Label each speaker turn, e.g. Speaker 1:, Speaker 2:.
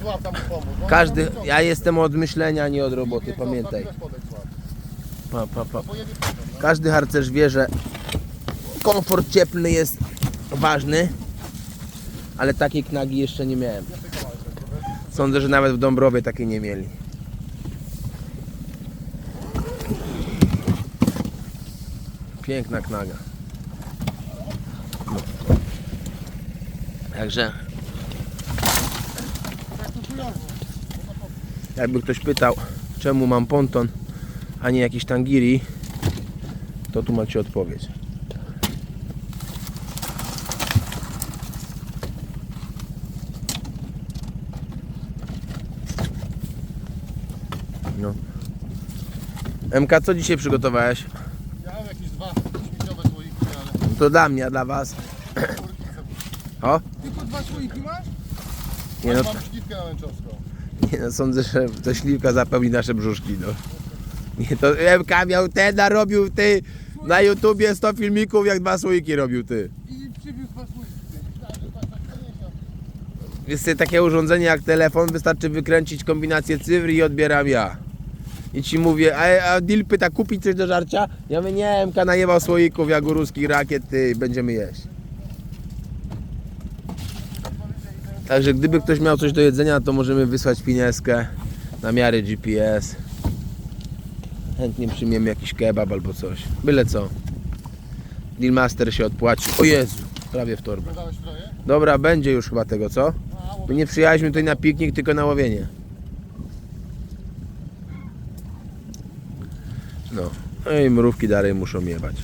Speaker 1: Złap tam pomóc.
Speaker 2: Każdy, ja jestem od myślenia, nie od roboty, pamiętaj.
Speaker 1: złap.
Speaker 2: Pa, pa, pa.
Speaker 1: Potem, no.
Speaker 2: Każdy harcerz wie, że komfort cieplny jest ważny, ale takiej knagi jeszcze nie miałem. Sądzę, że nawet w Dąbrowie takiej nie mieli. Piękna knaga. Także jakby ktoś pytał, czemu mam ponton, a nie jakiś tangiri, to tu macie odpowiedź. No. MK, co dzisiaj przygotowałeś?
Speaker 1: Ja mam jakieś dwa śmieciowe słoiki, ale...
Speaker 2: To dla mnie, a dla was. O?
Speaker 1: Tylko dwa słoiki masz?
Speaker 2: Nie no,
Speaker 1: Mam śliwkę na Łęczowską.
Speaker 2: nie no, sądzę, że to śliwka zapełni nasze brzuszki, no. Nie, to MK miał ten, narobił ty na YouTubie 100 filmików, jak dwa słoiki robił ty.
Speaker 1: I przywiózł dwa słoiki. Tak, że
Speaker 2: Jest takie urządzenie jak telefon, wystarczy wykręcić kombinację cyfr i odbieram ja. I ci mówię, a, a Dil pyta kupić coś do żarcia? Ja mówię, nie, MK najebał słoików jak u ruskich rakiet, ty, będziemy jeść. Także gdyby ktoś miał coś do jedzenia, to możemy wysłać pineskę na miarę GPS. Chętnie przyjmiemy jakiś kebab albo coś. Byle co. Dealmaster się odpłaci. O Jezu, prawie w torbę. Dobra, będzie już chyba tego, co? My nie przyjechaliśmy tutaj na piknik, tylko na łowienie. No. No i mrówki dalej muszą jebać.